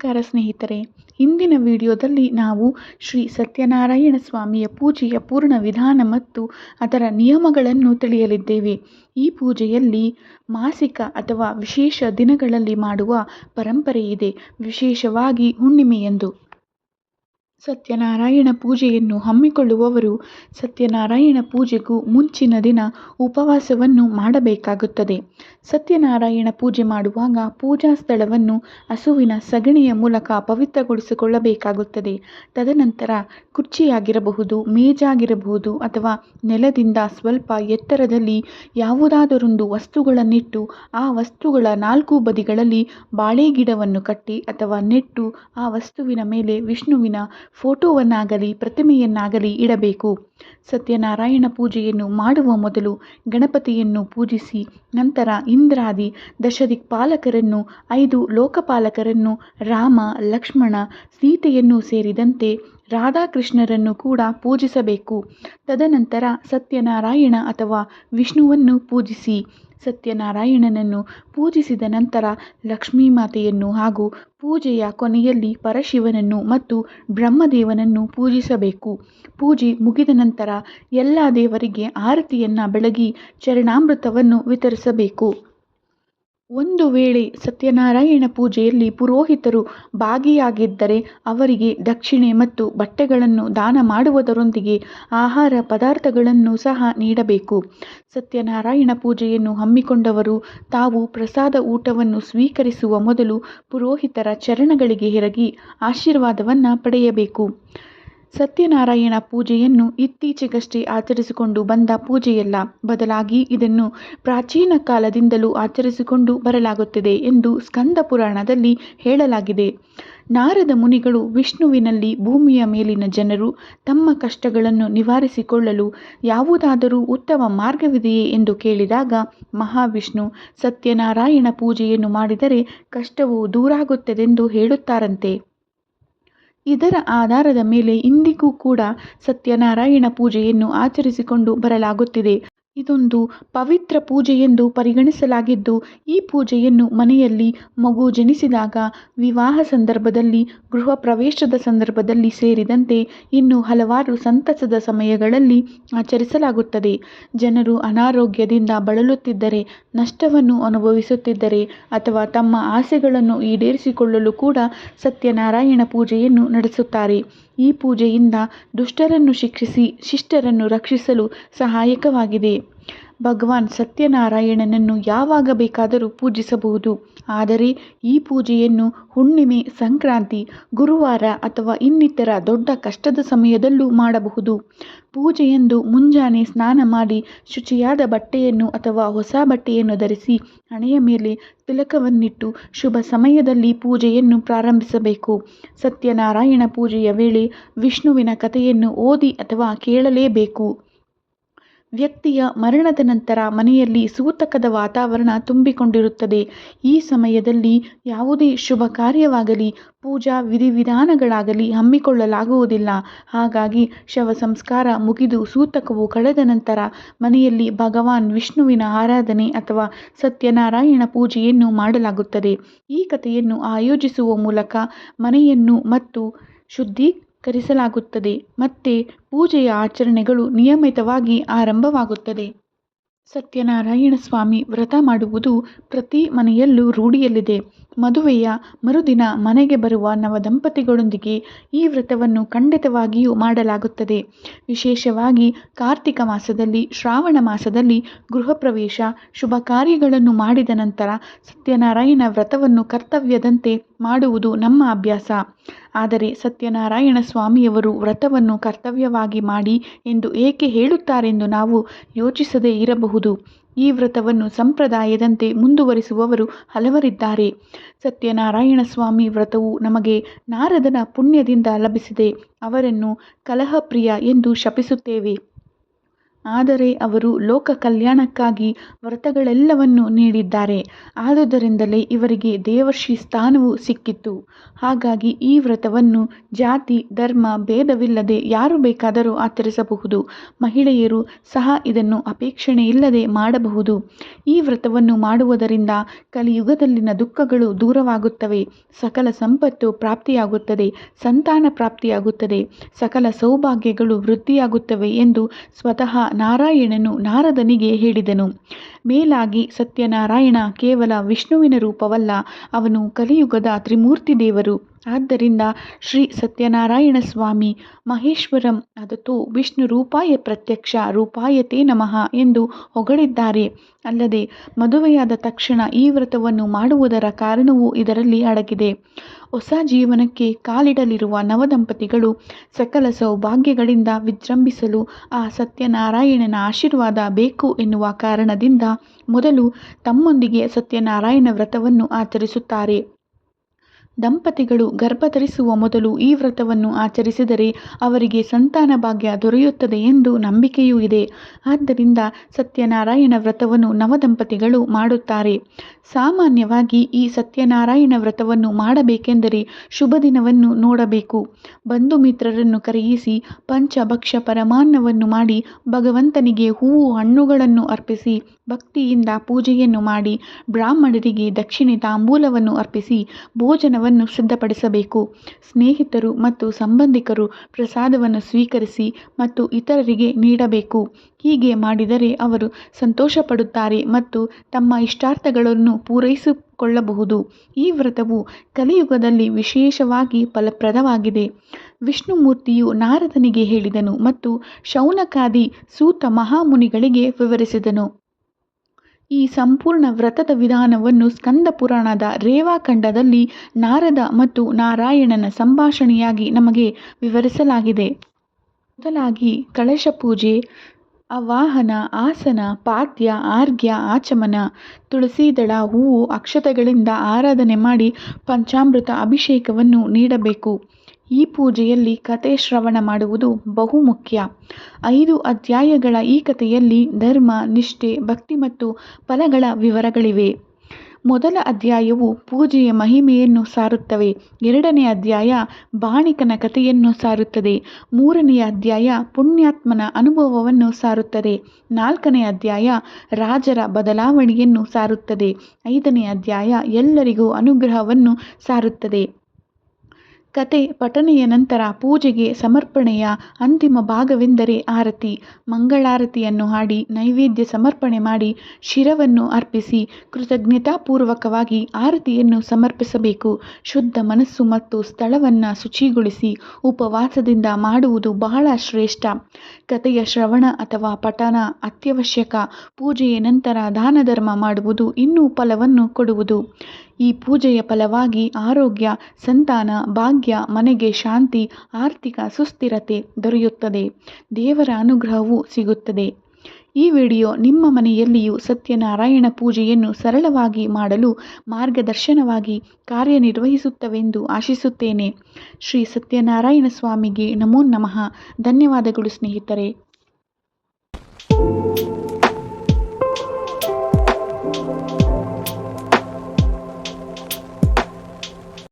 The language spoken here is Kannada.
ನಮಸ್ಕಾರ ಸ್ನೇಹಿತರೆ. ಇಂದಿನ ವಿಡಿಯೋದಲ್ಲಿ ನಾವು ಶ್ರೀ ಸತ್ಯನಾರಾಯಣ ಸ್ವಾಮಿಯ ಪೂಜೆಯ ಪೂರ್ಣ ವಿಧಾನ ಮತ್ತು ಅದರ ನಿಯಮಗಳನ್ನು ತಿಳಿಯಲಿದ್ದೇವೆ. ಈ ಪೂಜೆಯಲ್ಲಿ ಮಾಸಿಕ ಅಥವಾ ವಿಶೇಷ ದಿನಗಳಲ್ಲಿ ಮಾಡುವ ಪರಂಪರೆ ಇದೆ. ವಿಶೇಷವಾಗಿ ಹುಣ್ಣಿಮೆಯಂದು. ಸತ್ಯನಾರಾಯಣ ಪೂಜೆಯನ್ನು ಹಮ್ಮಿಕೊಳ್ಳುವವರು ಸತ್ಯನಾರಾಯಣ ಪೂಜೆಗೂ ಮುಂಚಿನ ದಿನ ಉಪವಾಸವನ್ನು ಮಾಡಬೇಕಾಗುತ್ತದೆ. ಸತ್ಯನಾರಾಯಣ ಪೂಜೆ ಮಾಡುವಾಗ ಪೂಜಾ ಸ್ಥಳವನ್ನು ಹಸುವಿನ ಸಗಣಿಯ ಮೂಲಕ ಪವಿತ್ರಗೊಳಿಸಿಕೊಳ್ಳಬೇಕಾಗುತ್ತದೆ. ತದನಂತರ ಕುರ್ಚಿಯಾಗಿರಬಹುದು, ಮೇಜಾಗಿರಬಹುದು ಅಥವಾ ನೆಲದಿಂದ ಸ್ವಲ್ಪ ಎತ್ತರದಲ್ಲಿ ಯಾವುದಾದರೊಂದು ವಸ್ತುಗಳನ್ನಿಟ್ಟು ಆ ವಸ್ತುಗಳ ನಾಲ್ಕು ಬದಿಗಳಲ್ಲಿ ಬಾಳೆ ಗಿಡವನ್ನು ಕಟ್ಟಿ ಅಥವಾ ನೆಟ್ಟು ಆ ವಸ್ತುವಿನ ಮೇಲೆ ವಿಷ್ಣುವಿನ ಫೋಟೋವನ್ನಾಗಲಿ, ಪ್ರತಿಮೆಯನ್ನಾಗಲಿ ಇಡಬೇಕು. ಸತ್ಯನಾರಾಯಣ ಪೂಜೆಯನ್ನು ಮಾಡುವ ಮೊದಲು ಗಣಪತಿಯನ್ನು ಪೂಜಿಸಿ, ನಂತರ ಇಂದ್ರಾದಿ ದಶದಿಕ್ಪಾಲಕರನ್ನು, ಐದು ಲೋಕಪಾಲಕರನ್ನು, ರಾಮ, ಲಕ್ಷ್ಮಣ, ಸೀತೆಯನ್ನು ಸೇರಿದಂತೆ ರಾಧಾಕೃಷ್ಣರನ್ನು ಕೂಡ ಪೂಜಿಸಬೇಕು. ತದನಂತರ ಸತ್ಯನಾರಾಯಣ ಅಥವಾ ವಿಷ್ಣುವನ್ನು ಪೂಜಿಸಿ. ಸತ್ಯನಾರಾಯಣನನ್ನು ಪೂಜಿಸಿದ ನಂತರ ಲಕ್ಷ್ಮೀ ಮಾತೆಯನ್ನು ಹಾಗೂ ಪೂಜೆಯ ಕೊನೆಯಲ್ಲಿ ಪರಶಿವನನ್ನು ಮತ್ತು ಬ್ರಹ್ಮದೇವನನ್ನು ಪೂಜಿಸಬೇಕು. ಪೂಜೆ ಮುಗಿದ ನಂತರ ಎಲ್ಲ ದೇವರಿಗೆ ಆರತಿಯನ್ನು ಬೆಳಗಿ ಚರಣಾಮೃತವನ್ನು ವಿತರಿಸಬೇಕು. ಒಂದು ವೇಳೆ ಸತ್ಯನಾರಾಯಣ ಪೂಜೆಯಲ್ಲಿ ಪುರೋಹಿತರು ಭಾಗಿಯಾಗಿದ್ದರೆ ಅವರಿಗೆ ದಕ್ಷಿಣೆ ಮತ್ತು ಬಟ್ಟೆಗಳನ್ನು ದಾನ ಮಾಡುವುದರೊಂದಿಗೆ ಆಹಾರ ಪದಾರ್ಥಗಳನ್ನು ಸಹ ನೀಡಬೇಕು. ಸತ್ಯನಾರಾಯಣ ಪೂಜೆಯನ್ನು ಹಮ್ಮಿಕೊಂಡವರು ತಾವು ಪ್ರಸಾದ ಊಟವನ್ನು ಸ್ವೀಕರಿಸುವ ಮೊದಲು ಪುರೋಹಿತರ ಚರಣಗಳಿಗೆ ಹೆರಗಿ ಆಶೀರ್ವಾದವನ್ನು ಪಡೆಯಬೇಕು. ಸತ್ಯನಾರಾಯಣ ಪೂಜೆಯನ್ನು ಇತ್ತೀಚೆಗಷ್ಟೇ ಆಚರಿಸಿಕೊಂಡು ಬಂದ ಪೂಜೆಯಲ್ಲ. ಬದಲಾಗಿ ಇದನ್ನು ಪ್ರಾಚೀನ ಕಾಲದಿಂದಲೂ ಆಚರಿಸಿಕೊಂಡು ಬರಲಾಗುತ್ತಿದೆ ಎಂದು ಸ್ಕಂದ ಪುರಾಣದಲ್ಲಿ ಹೇಳಲಾಗಿದೆ. ನಾರದ ಮುನಿಗಳು ವಿಷ್ಣುವಿನಲ್ಲಿ ಭೂಮಿಯ ಮೇಲಿನ ಜನರು ತಮ್ಮ ಕಷ್ಟಗಳನ್ನು ನಿವಾರಿಸಿಕೊಳ್ಳಲು ಯಾವುದಾದರೂ ಉತ್ತಮ ಮಾರ್ಗವಿದೆಯೇ ಎಂದು ಕೇಳಿದಾಗ ಮಹಾವಿಷ್ಣು ಸತ್ಯನಾರಾಯಣ ಪೂಜೆಯನ್ನು ಮಾಡಿದರೆ ಕಷ್ಟವು ದೂರಾಗುತ್ತದೆಂದು ಹೇಳುತ್ತಾರಂತೆ. ಇದರ ಆಧಾರದ ಮೇಲೆ ಇಂದಿಗೂ ಕೂಡ ಸತ್ಯನಾರಾಯಣ ಪೂಜೆಯನ್ನು ಆಚರಿಸಿಕೊಂಡು ಬರಲಾಗುತ್ತಿದೆ. ಇದೊಂದು ಪವಿತ್ರ ಪೂಜೆಯೆಂದು ಪರಿಗಣಿಸಲಾಗಿದ್ದು, ಈ ಪೂಜೆಯನ್ನು ಮನೆಯಲ್ಲಿ ಮಗು ಜನಿಸಿದಾಗ ವಿವಾಹ ಸಂದರ್ಭದಲ್ಲಿ, ಗೃಹ ಪ್ರವೇಶದ ಸಂದರ್ಭದಲ್ಲಿ ಸೇರಿದಂತೆ ಇನ್ನು ಹಲವಾರು ಸಂತಸದ ಸಮಯಗಳಲ್ಲಿ ಆಚರಿಸಲಾಗುತ್ತದೆ. ಜನರು ಅನಾರೋಗ್ಯದಿಂದ ಬಳಲುತ್ತಿದ್ದರೆ, ನಷ್ಟವನ್ನು ಅನುಭವಿಸುತ್ತಿದ್ದರೆ ಅಥವಾ ತಮ್ಮ ಆಸೆಗಳನ್ನು ಈಡೇರಿಸಿಕೊಳ್ಳಲು ಕೂಡ ಸತ್ಯನಾರಾಯಣ ಪೂಜೆಯನ್ನು ನಡೆಸುತ್ತಾರೆ. ಈ ಪೂಜೆಯಿಂದ ದುಷ್ಟರನ್ನು ಶಿಕ್ಷಿಸಿ ಶಿಷ್ಟರನ್ನು ರಕ್ಷಿಸಲು ಸಹಾಯಕವಾಗಿದೆ. ಭಗವಾನ್ ಸತ್ಯನಾರಾಯಣನನ್ನು ಯಾವಾಗ ಬೇಕಾದರೂ ಪೂಜಿಸಬಹುದು. ಆದರೆ ಈ ಪೂಜೆಯನ್ನು ಹುಣ್ಣಿಮೆ, ಸಂಕ್ರಾಂತಿ, ಗುರುವಾರ ಅಥವಾ ಇನ್ನಿತರ ದೊಡ್ಡ ಕಷ್ಟದ ಸಮಯದಲ್ಲೂ ಮಾಡಬಹುದು. ಪೂಜೆಯೆಂದು ಮುಂಜಾನೆ ಸ್ನಾನ ಮಾಡಿ ಶುಚಿಯಾದ ಬಟ್ಟೆಯನ್ನು ಅಥವಾ ಹೊಸ ಬಟ್ಟೆಯನ್ನು ಧರಿಸಿ ಹಣೆಯ ಮೇಲೆ ತಿಲಕವನ್ನಿಟ್ಟು ಶುಭ ಸಮಯದಲ್ಲಿ ಪೂಜೆಯನ್ನು ಪ್ರಾರಂಭಿಸಬೇಕು. ಸತ್ಯನಾರಾಯಣ ಪೂಜೆಯ ವೇಳೆ ವಿಷ್ಣುವಿನ ಕಥೆಯನ್ನು ಓದಿ ಅಥವಾ ಕೇಳಲೇಬೇಕು. ವ್ಯಕ್ತಿಯ ಮರಣದ ನಂತರ ಮನೆಯಲ್ಲಿ ಸೂತಕದ ವಾತಾವರಣ ತುಂಬಿಕೊಂಡಿರುತ್ತದೆ. ಈ ಸಮಯದಲ್ಲಿ ಯಾವುದೇ ಶುಭ ಕಾರ್ಯವಾಗಲಿ, ಪೂಜಾ ವಿಧಿವಿಧಾನಗಳಾಗಲಿ ಹಮ್ಮಿಕೊಳ್ಳಲಾಗುವುದಿಲ್ಲ. ಹಾಗಾಗಿ ಶವ ಸಂಸ್ಕಾರ ಮುಗಿದು ಸೂತಕವು ಕಳೆದ ನಂತರ ಮನೆಯಲ್ಲಿ ಭಗವಾನ್ ವಿಷ್ಣುವಿನ ಆರಾಧನೆ ಅಥವಾ ಸತ್ಯನಾರಾಯಣ ಪೂಜೆಯನ್ನು ಮಾಡಲಾಗುತ್ತದೆ. ಈ ಕಥೆಯನ್ನು ಆಯೋಜಿಸುವ ಮೂಲಕ ಮನೆಯನ್ನು ಮತ್ತು ಶುದ್ಧಿ ಕರಿಸಲಾಗುತ್ತದೆ ಮತ್ತೆ ಪೂಜೆಯ ಆಚರಣೆಗಳು ನಿಯಮಿತವಾಗಿ ಆರಂಭವಾಗುತ್ತದೆ. ಸತ್ಯನಾರಾಯಣ ಸ್ವಾಮಿ ವ್ರತ ಮಾಡುವುದು ಪ್ರತಿ ಮನೆಯಲ್ಲೂ ರೂಢಿಯಲ್ಲಿದೆ. ಮದುವೆಯ ಮರುದಿನ ಮನೆಗೆ ಬರುವ ನವದಂಪತಿಗಳೊಂದಿಗೆ ಈ ವ್ರತವನ್ನು ಖಂಡಿತವಾಗಿಯೂ ಮಾಡಲಾಗುತ್ತದೆ. ವಿಶೇಷವಾಗಿ ಕಾರ್ತಿಕ ಮಾಸದಲ್ಲಿ, ಶ್ರಾವಣ ಮಾಸದಲ್ಲಿ ಗೃಹ ಪ್ರವೇಶ ಶುಭ ಕಾರ್ಯಗಳನ್ನು ಮಾಡಿದ ನಂತರ ಸತ್ಯನಾರಾಯಣ ವ್ರತವನ್ನು ಕರ್ತವ್ಯದಂತೆ ಮಾಡುವುದು ನಮ್ಮ ಅಭ್ಯಾಸ. ಆದರೆ ಸತ್ಯನಾರಾಯಣ ಸ್ವಾಮಿಯವರು ವ್ರತವನ್ನು ಕರ್ತವ್ಯವಾಗಿ ಮಾಡಿ ಎಂದು ಏಕೆ ಹೇಳುತ್ತಾರೆಂದು ನಾವು ಯೋಚಿಸದೇ ಇರಬಹುದು. ಈ ವ್ರತವನ್ನು ಸಂಪ್ರದಾಯದಂತೆ ಮುಂದುವರಿಸುವವರು ಹಲವರಿದ್ದಾರೆ. ಸತ್ಯನಾರಾಯಣ ಸ್ವಾಮಿ ವ್ರತವು ನಮಗೆ ನಾರದನ ಪುಣ್ಯದಿಂದ ಲಭಿಸಿದೆ. ಅವರನ್ನು ಕಲಹಪ್ರಿಯ ಎಂದು ಶಪಿಸುತ್ತೇವೆ. ಆದರೆ ಅವರು ಲೋಕ ಕಲ್ಯಾಣಕ್ಕಾಗಿ ವ್ರತಗಳೆಲ್ಲವನ್ನೂ ನೀಡಿದ್ದಾರೆ. ಆದುದರಿಂದಲೇ ಇವರಿಗೆ ದೇವರ್ಷಿ ಸ್ಥಾನವು ಸಿಕ್ಕಿತು. ಹಾಗಾಗಿ ಈ ವ್ರತವನ್ನು ಜಾತಿ, ಧರ್ಮ, ಭೇದವಿಲ್ಲದೆ ಯಾರು ಬೇಕಾದರೂ ಆಚರಿಸಬಹುದು. ಮಹಿಳೆಯರು ಸಹ ಇದನ್ನು ಅಪೇಕ್ಷಣೆ ಇಲ್ಲದೆ ಮಾಡಬಹುದು. ಈ ವ್ರತವನ್ನು ಮಾಡುವುದರಿಂದ ಕಲಿಯುಗದಲ್ಲಿನ ದುಃಖಗಳು ದೂರವಾಗುತ್ತವೆ. ಸಕಲ ಸಂಪತ್ತು ಪ್ರಾಪ್ತಿಯಾಗುತ್ತದೆ. ಸಂತಾನ ಪ್ರಾಪ್ತಿಯಾಗುತ್ತದೆ. ಸಕಲ ಸೌಭಾಗ್ಯಗಳು ವೃದ್ಧಿಯಾಗುತ್ತವೆ ಎಂದು ಸ್ವತಃ ನಾರಾಯಣನು ನಾರದನಿಗೆ ಹೇಳಿದನು. ಮೇಲಾಗಿ ಸತ್ಯನಾರಾಯಣ ಕೇವಲ ವಿಷ್ಣುವಿನ ರೂಪವಲ್ಲ ಅವನು ಕಲಿಯುಗದ ತ್ರಿಮೂರ್ತಿ ದೇವರು. ಆದ್ದರಿಂದ ಶ್ರೀ ಸತ್ಯನಾರಾಯಣ ಸ್ವಾಮಿ ಮಹೇಶ್ವರಂ ಅದತು ವಿಷ್ಣು ರೂಪಾಯ ಪ್ರತ್ಯಕ್ಷ ರೂಪಾಯತೆ ನಮಃ ಎಂದು ಹೊಗಳಿದ್ದಾರೆ. ಅಲ್ಲದೆ ಮದುವೆಯಾದ ತಕ್ಷಣ ಈ ವ್ರತವನ್ನು ಮಾಡುವುದರ ಕಾರಣವೂ ಇದರಲ್ಲಿ ಅಡಗಿದೆ. ಹೊಸ ಜೀವನಕ್ಕೆ ಕಾಲಿಡಲಿರುವ ನವದಂಪತಿಗಳು ಸಕಲ ಸೌಭಾಗ್ಯಗಳಿಂದ ವಿಜೃಂಭಿಸಲು ಆ ಸತ್ಯನಾರಾಯಣನ ಆಶೀರ್ವಾದ ಬೇಕು ಎನ್ನುವ ಕಾರಣದಿಂದ ಮೊದಲು ತಮ್ಮೊಂದಿಗೆ ಸತ್ಯನಾರಾಯಣ ವ್ರತವನ್ನು ಆಚರಿಸುತ್ತಾರೆ. ದಂಪತಿಗಳು ಗರ್ಭಧರಿಸುವ ಮೊದಲು ಈ ವ್ರತವನ್ನು ಆಚರಿಸಿದರೆ ಅವರಿಗೆ ಸಂತಾನ ಭಾಗ್ಯ ದೊರೆಯುತ್ತದೆ ಎಂದು ನಂಬಿಕೆಯೂ ಇದೆ. ಆದ್ದರಿಂದ ಸತ್ಯನಾರಾಯಣ ವ್ರತವನ್ನು ನವದಂಪತಿಗಳು ಮಾಡುತ್ತಾರೆ. ಸಾಮಾನ್ಯವಾಗಿ ಈ ಸತ್ಯನಾರಾಯಣ ವ್ರತವನ್ನು ಮಾಡಬೇಕೆಂದರೆ ಶುಭ ದಿನವನ್ನು ನೋಡಬೇಕು. ಬಂಧು ಮಿತ್ರರನ್ನು ಕರೆಯಿಸಿ ಪಂಚಭಕ್ಷ ಪರಮಾನ್ನವನ್ನು ಮಾಡಿ ಭಗವಂತನಿಗೆ ಹೂವು, ಹಣ್ಣುಗಳನ್ನು ಅರ್ಪಿಸಿ ಭಕ್ತಿಯಿಂದ ಪೂಜೆಯನ್ನು ಮಾಡಿ ಬ್ರಾಹ್ಮಣರಿಗೆ ದಕ್ಷಿಣೆ ತಾಂಬೂಲವನ್ನು ಅರ್ಪಿಸಿ ಭೋಜನವನ್ನು ಸಿದ್ಧಪಡಿಸಬೇಕು ಸ್ನೇಹಿತರು ಮತ್ತು ಸಂಬಂಧಿಕರು ಪ್ರಸಾದವನ್ನು ಸ್ವೀಕರಿಸಿ ಮತ್ತು ಇತರರಿಗೆ ನೀಡಬೇಕು. ಹೀಗೆ ಮಾಡಿದರೆ ಅವರು ಸಂತೋಷಪಡುತ್ತಾರೆ ಮತ್ತು ತಮ್ಮ ಇಷ್ಟಾರ್ಥಗಳನ್ನು ಪೂರೈಸಿಕೊಳ್ಳಬಹುದು. ಈ ವ್ರತವು ಕಲಿಯುಗದಲ್ಲಿ ವಿಶೇಷವಾಗಿ ಫಲಪ್ರದವಾಗಿದೆ. ವಿಷ್ಣುಮೂರ್ತಿಯು ನಾರದನಿಗೆ ಹೇಳಿದನು ಮತ್ತು ಶೌನಕಾದಿ ಸೂತ ಮಹಾಮುನಿಗಳಿಗೆ ವಿವರಿಸಿದನು. ಈ ಸಂಪೂರ್ಣ ವ್ರತದ ವಿಧಾನವನ್ನು ಸ್ಕಂದ ಪುರಾಣದ ರೇವಾಖಂಡದಲ್ಲಿ ನಾರದ ಮತ್ತು ನಾರಾಯಣನ ಸಂಭಾಷಣೆಯಾಗಿ ನಮಗೆ ವಿವರಿಸಲಾಗಿದೆ. ಮೊದಲಾಗಿ ಕಳಶ ಪೂಜೆ, ಆವಾಹನ, ಆಸನ ಪಾತ್ಯ ಆರ್ಘ್ಯ, ಆಚಮನ ತುಳಸಿದಳ ಹೂವು, ಅಕ್ಷತೆಗಳಿಂದ ಆರಾಧನೆ ಮಾಡಿ ಪಂಚಾಮೃತ ಅಭಿಷೇಕವನ್ನು ನೀಡಬೇಕು. ಈ ಪೂಜೆಯಲ್ಲಿ ಕತೆ ಶ್ರವಣ ಮಾಡುವುದು ಬಹು ಮುಖ್ಯ. ಐದು ಅಧ್ಯಾಯಗಳ ಈ ಕಥೆಯಲ್ಲಿ ಧರ್ಮ, ನಿಷ್ಠೆ, ಭಕ್ತಿ ಮತ್ತು ಫಲಗಳ ವಿವರಗಳಿವೆ. ಮೊದಲ ಅಧ್ಯಾಯವು ಪೂಜೆಯ ಮಹಿಮೆಯನ್ನು ಸಾರುತ್ತವೆ. ಎರಡನೇ ಅಧ್ಯಾಯ ಬಾಣಿಕನ ಕಥೆಯನ್ನು ಸಾರುತ್ತದೆ. ಮೂರನೆಯ ಅಧ್ಯಾಯ ಪುಣ್ಯಾತ್ಮನ ಅನುಭವವನ್ನು ಸಾರುತ್ತದೆ. ನಾಲ್ಕನೇ ಅಧ್ಯಾಯ ರಾಜರ ಬದಲಾವಣೆಯನ್ನು ಸಾರುತ್ತದೆ. ಐದನೇ ಅಧ್ಯಾಯ ಎಲ್ಲರಿಗೂ ಅನುಗ್ರಹವನ್ನು ಸಾರುತ್ತದೆ. ಕತೆ ಪಠನೆಯ ನಂತರ ಪೂಜೆಗೆ ಸಮರ್ಪಣೆಯ ಅಂತಿಮ ಭಾಗವೆಂದರೆ ಆರತಿ. ಮಂಗಳಾರತಿಯನ್ನು ಹಾಡಿ ನೈವೇದ್ಯ ಸಮರ್ಪಣೆ ಮಾಡಿ ಶಿರವನ್ನು ಅರ್ಪಿಸಿ ಕೃತಜ್ಞತಾಪೂರ್ವಕವಾಗಿ ಆರತಿಯನ್ನು ಸಮರ್ಪಿಸಬೇಕು. ಶುದ್ಧ ಮನಸ್ಸು ಮತ್ತು ಸ್ಥಳವನ್ನು ಶುಚಿಗೊಳಿಸಿ ಉಪವಾಸದಿಂದ ಮಾಡುವುದು ಬಹಳ ಶ್ರೇಷ್ಠ. ಕಥೆಯ ಶ್ರವಣ ಅಥವಾ ಪಠನ ಅತ್ಯವಶ್ಯಕ. ಪೂಜೆಯ ನಂತರ ದಾನ ಧರ್ಮ ಮಾಡುವುದು ಇನ್ನೂ ಫಲವನ್ನು ಕೊಡುವುದು. ಈ ಪೂಜೆಯ ಫಲವಾಗಿ ಆರೋಗ್ಯ, ಸಂತಾನ, ಭಾಗ್ಯ, ಮನೆಗೆ ಶಾಂತಿ, ಆರ್ಥಿಕ ಸುಸ್ಥಿರತೆ ದೊರೆಯುತ್ತದೆ. ದೇವರ ಅನುಗ್ರಹವೂ ಸಿಗುತ್ತದೆ. ಈ ವಿಡಿಯೋ ನಿಮ್ಮ ಮನೆಯಲ್ಲಿಯೂ ಸತ್ಯನಾರಾಯಣ ಪೂಜೆಯನ್ನು ಸರಳವಾಗಿ ಮಾಡಲು ಮಾರ್ಗದರ್ಶನವಾಗಿ ಕಾರ್ಯನಿರ್ವಹಿಸುತ್ತವೆಂದು ಆಶಿಸುತ್ತೇನೆ. ಶ್ರೀ ಸತ್ಯನಾರಾಯಣ ಸ್ವಾಮಿಗೆ ನಮೋ ನಮಃ. ಧನ್ಯವಾದಗಳು ಸ್ನೇಹಿತರೆ.